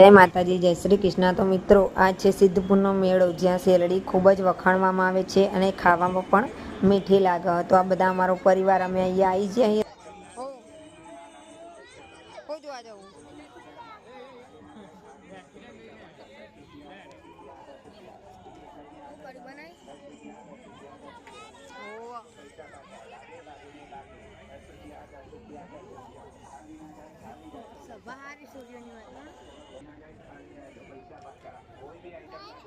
જય માતાજી જય શ્રી કૃષ્ણ. તો મિત્રો આ છે સિદ્ધપુરનો મેળો જ્યાં શેરડી ખૂબ જ વખાણવામાં આવે છે અને ખાવામાં પણ મીઠી લાગે. તો આ બધા અમારો પરિવાર અમે અહીંયા આવી છીએ અહીંયા. જોવા જવું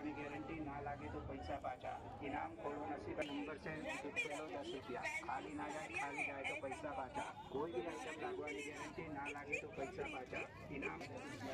લાગવાની ગેરંટી ના લાગે તો પૈસા પાછા. ઇનામ ખોલો નસીબ નંબર છે. પહેલો દસ રૂપિયા ખાલી ના જાય, ખાલી જાય તો પૈસા પાછા. કોઈ બી આઈટમ લાગવાની ગેરંટી ના લાગે તો પૈસા પાછા. ઇનામ આઈટમ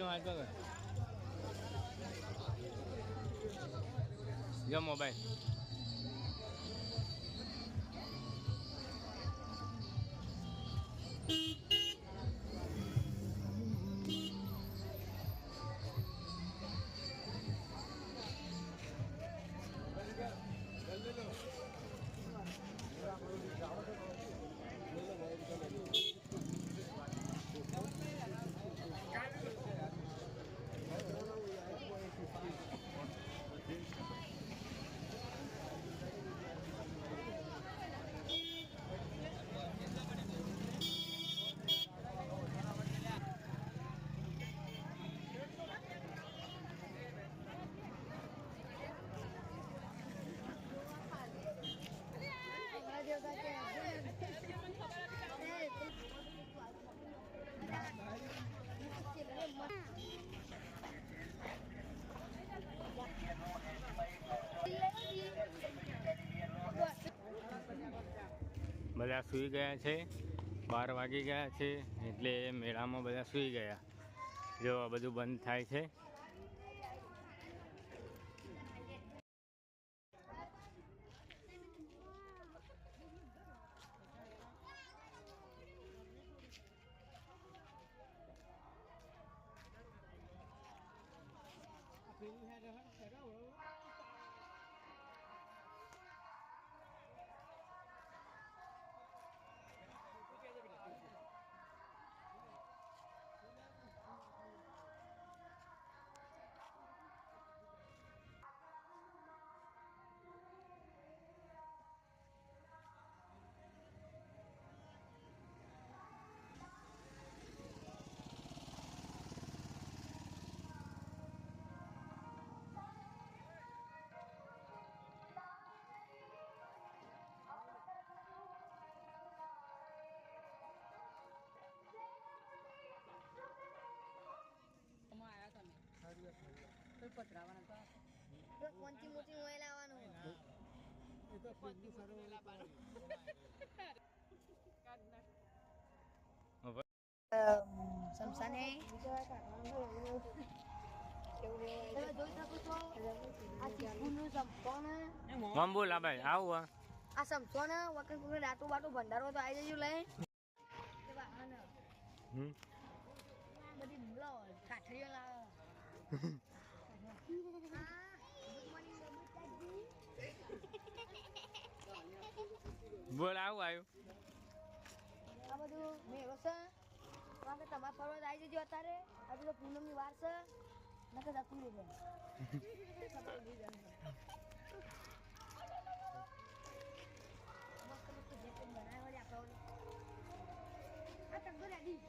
વાંચો કર જો મોબાઈલ બધા સૂઈ ગયા છે. બાર વાગી ગયા છે, એટલે મેળામાં બધા સૂઈ ગયા. જો આ બધું બંધ થાય છે. મોટી શકો છો આ આવું આ સમસોને વખત દાંતું બાટું ભંડારો તો આવી જજો લઈ બધી ઠાઠરીઓ લાવે. બોલ, આવું આવ્યું. આ બધું મેળો છે. કે તમારે ફરવા આવી જજો અત્યારે. હજુ તો પૂનમની વાર છે. નકર જતું રહી જાય બનાવ્યા વળી આ તંગો રેડી.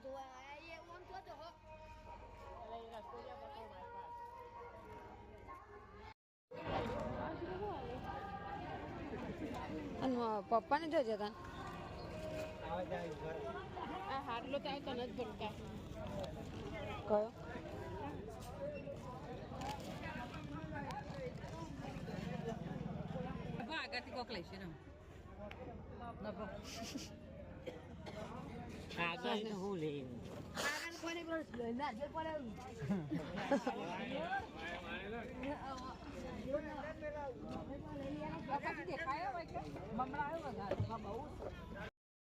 ના જોવાય એ અને પપ્પાને જોજો તા આ હાટલો તો આવતો નથી ભરતા કયો આગળથી કોક લઈશ ને.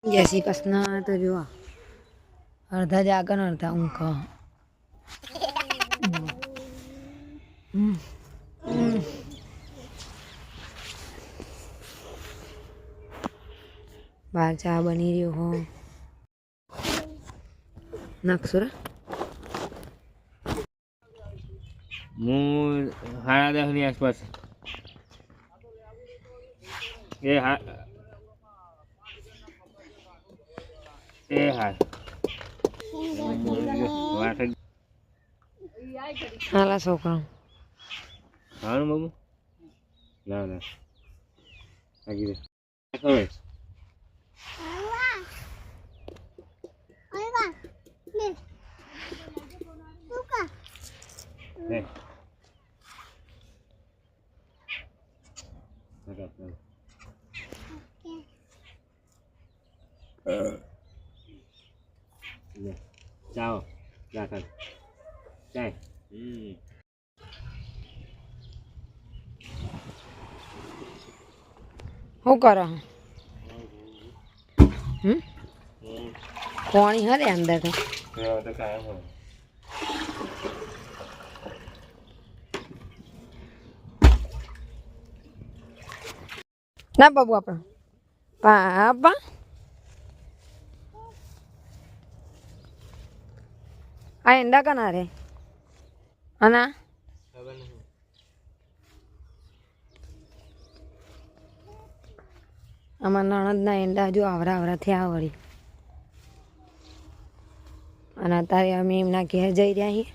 જય શ્રી કૃષ્ણ તો જુઓ અડધા જાગન અડધા ઊંઘ બહાર ચા બની રહ્યો હો નાખશું હું સાડા દસની આસપાસ. એ હા. એ હા. હાલા છોકરા ખાવાનું બાબુ? ના ના. આગી દે હવે લે લગા, લગા. લે, ચાઓ જા કર ચાય હમ શું કરો હમ કોણી હરે અંદર તો હા તો કાયમ હોય ના બાબુ આપણે. પાપા આ એંડા કના રે? અના અમારા નણંદના એંડા હજુ આવરા આવરા થયા વળી. અને અત્યારે અમે એમના ઘેર જઈ રહ્યા છીએ.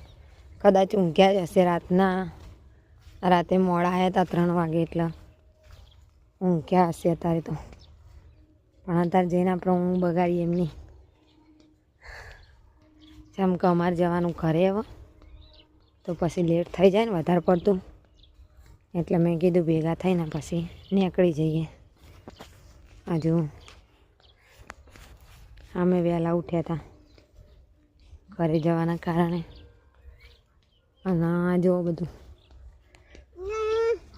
કદાચ ઊંઘ્યા જ હશે રાતના. રાતે મોડા આવ્યા હતા ત્રણ વાગે એટલે. ઊંઘ્યા હશે અત્યારે તો? પણ અત્યારે જઈને આપણે બગાડીએ બગાડી એમની જેમ કે અમારે જવાનું ઘરે હવે, તો પછી લેટ થઈ જાય ને વધારે પડતું. એટલે મેં કીધું ભેગા થઈને પછી નીકળી જઈએ. હજુ અમે વહેલા ઉઠ્યા હતા ઘરે જવાના કારણે. અને જો બધું.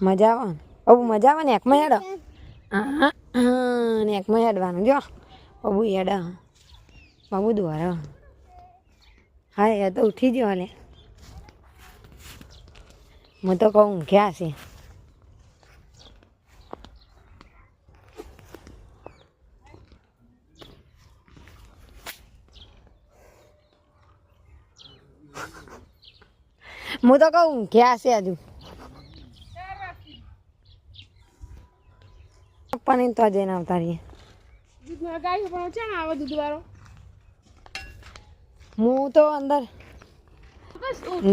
મજા આવે બબુ મજા આવે ને એકમાં હેડો. હા ને એકમાં હેડવાનું. જો, બબુ હેડ. બાબુ દ્વારા હા એ તો ઉઠી ગયો લે હું તો કહું ઊંઘ્યા છે? હું તો કહું ઊંઘ્યા છે હજુ? પણ તો આજે આવતા રહીએ. દૂધ ગાય પણ ચાણ આવે દૂધ વાળો? હું તો અંદર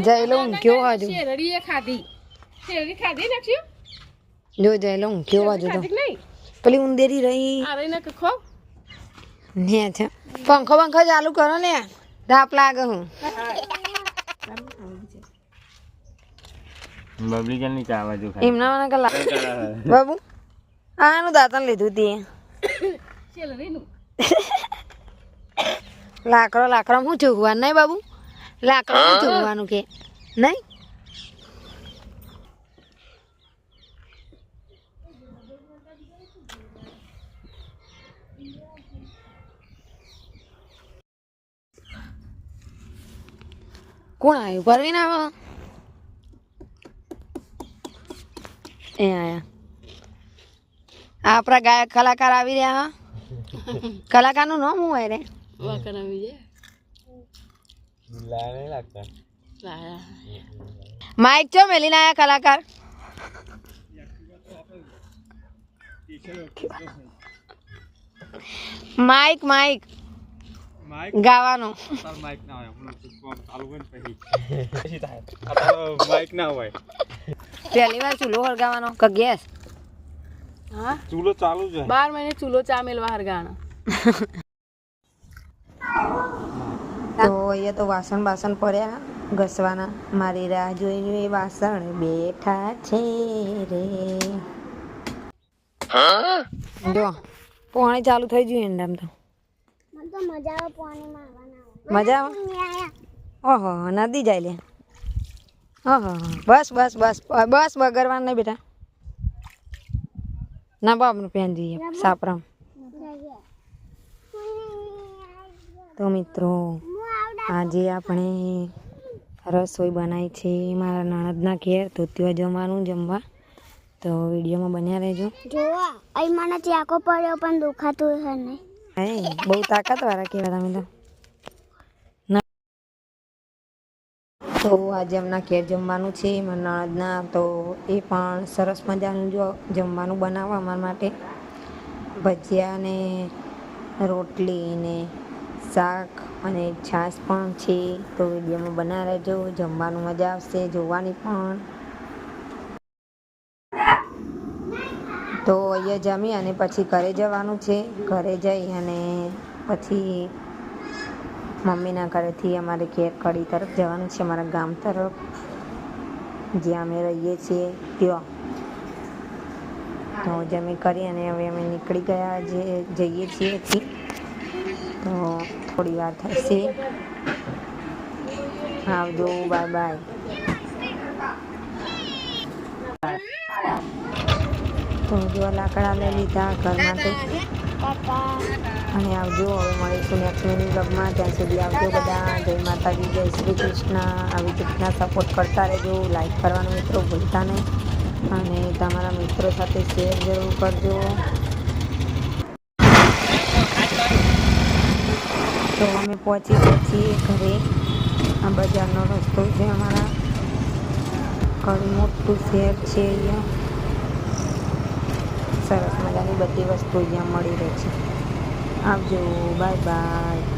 જઈ લઉં કયો શેરડી એ ખાધી. શેરડી ખાધી નાખ્યું જો જયલો ઊંઘ્યો હજુ તો. ખાધી કે નહીં? પેલી ઉંદેરી રહી. આ રહી ને ખો. ને છે. પંખો પંખો ચાલુ કરો ને. તાપ લાગે હું. બબલી કેમ ની ચા બાજુ ખાય એમના મને કલા બાબુ? આનું દાંતણ લીધું તે. લાકડો લાકડો હું જોગવાનું નહીં બાબુ? લાકડો ચૂકવાનું કે? નહીં? કોણ આવ્યું? પરવીન આવો એ આયા. આપણા ગાયક કલાકાર આવી રહ્યા હા? કલાકારનું નામ શું હોય રે? માઇક ચો મેલીને ના કલાકાર? Mike Mike. ગાવાનો. માઇક ના હોય પહેલી વાર ચૂલો ગાવાનો? કે ગેસ? હા? ચૂલો ચાલુ છે બાર મહિને ચૂલો ચા મેલવા હરગાણા. તો અહીંયા તો વાસણ બાસણ પડ્યા ઘસવાના. મારી રાહ જોઈ જોઈ વાસણ. બેઠા છે રે. જો પોણી ચાલુ થઈ ગયું એમ તો. મજા આવે મજા આવે? ઓહો નદી જાય લે. ઓહો બસ બસ બસ બસ બગરવાનું નહીં બેટા. ના બાપનું પહેન જઈએ સાપરામ તો મિત્રો આજે આપણે રસોઈ બનાવી છે મારા નણદના ઘેર તો ત્યાં જમવાનું જમવા તો વિડીયોમાં બન્યા રહેજો જોવા અહીં મને ચાકો પડ્યો પણ દુખાતું છે નહીં બહુ બહુ તાકાતવાળા કહેવાય તમે તો તો આજે એમના ઘેર જમવાનું છે મારા નણદના, તો એ પણ સરસ મજાનું જો જમવાનું બનાવવા અમારા માટે. ભજીયા ને રોટલી ને શાક અને છાશ પણ છે, તો વિડીયોમાં બના રહેજો, જમવાનું મજા આવશે, જોવાની પણ. તો અહીંયા જમી અને પછી ઘરે જવાનું છે, ઘરે જઈ અને પછી મમ્મીના ઘરેથી અમારે ઘેર કડી તરફ જવાનું છે, અમારા ગામ તરફ. જ્યાં અમે રહીએ છીએ, ત્યાં. તો જમી કરી અને હવે અમે નીકળી ગયા જે જઈએ છીએ. તો થોડી વાર થશે. આવજો, બાય બાય. તો જો લાકડા લઈ લીધા ઘર માટે અને આવજો, હવે મળીશું નેક્સ્ટ મિનિટ બ્લોગમાં ત્યાં સુધી આવજો બધા. જય માતાજી, જય શ્રી કૃષ્ણ. આવી રીતના સપોર્ટ કરતા રહેજો લાઈક કરવાનું મિત્રો ભૂલતા નહીં. અને તમારા મિત્રો સાથે શેર જરૂર કરજો. તો અમે પહોંચી પહોંચીએ ઘરે. આ બજારનો રસ્તો છે અમારા. ઘણું મોટું શહેર છે અહીંયા. સરસ મજાની બધી વસ્તુ અહીંયા મળી રહે છે. આવજો. Bye bye.